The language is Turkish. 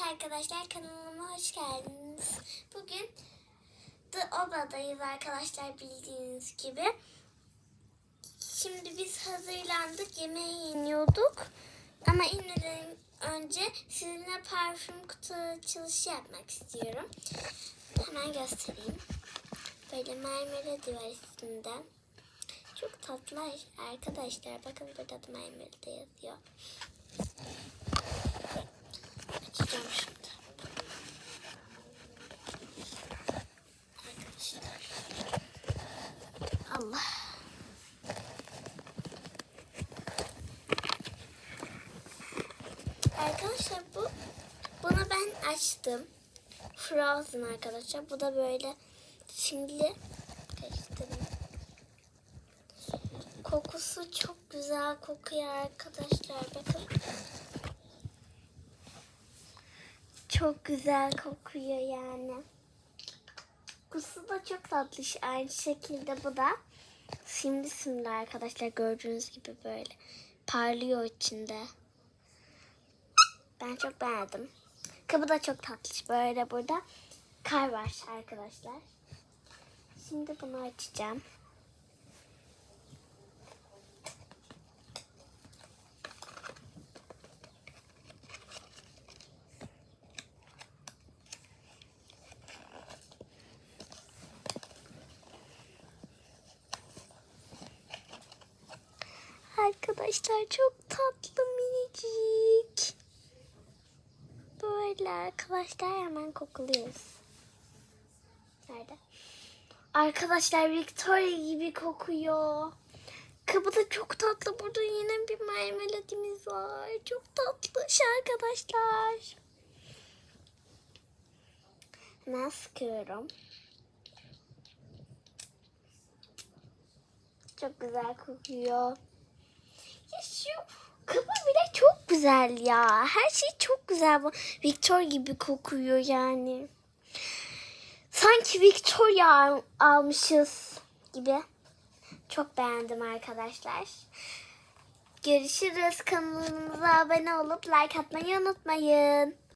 Arkadaşlar kanalıma hoş geldiniz. Bugün The Oba'dayız arkadaşlar bildiğiniz gibi. Şimdi biz hazırlandık yemeğe iniyorduk. Ama inmeden önce sizinle parfüm kutu açılışı yapmak istiyorum. Hemen göstereyim. Böyle mermeri var üstünde. Çok tatlı arkadaşlar. Bakın burada da mermeri de yazıyor. Açacağım şimdi. Arkadaşlar. Allah. Arkadaşlar bu bunu ben açtım. Frozen arkadaşlar. Bu da böyle simli. Karıştırayım. Kokusu çok güzel kokuyor arkadaşlar. Bakın. Çok güzel kokuyor yani. Kokusu da çok tatlı. Aynı şekilde bu da simli simli arkadaşlar. Gördüğünüz gibi böyle parlıyor içinde. Ben çok beğendim. Kabı da çok tatlı. Böyle burada kar var arkadaşlar. Şimdi bunu açacağım. Arkadaşlar çok tatlı minicik. Böyle arkadaşlar hemen kokuluyoruz. Nerede? Arkadaşlar Victoria gibi kokuyor. Kabı da çok tatlı. Burada yine bir marmeladimiz var. Çok tatlı arkadaşlar. Hemen sıkıyorum. Çok güzel kokuyor. Ya şu kabı bile güzel ya. Her şey çok güzel. Bu Victor gibi kokuyor yani. Sanki Victoria al- almışız gibi. Çok beğendim arkadaşlar. Görüşürüz. Kanalımıza abone olup like atmayı unutmayın.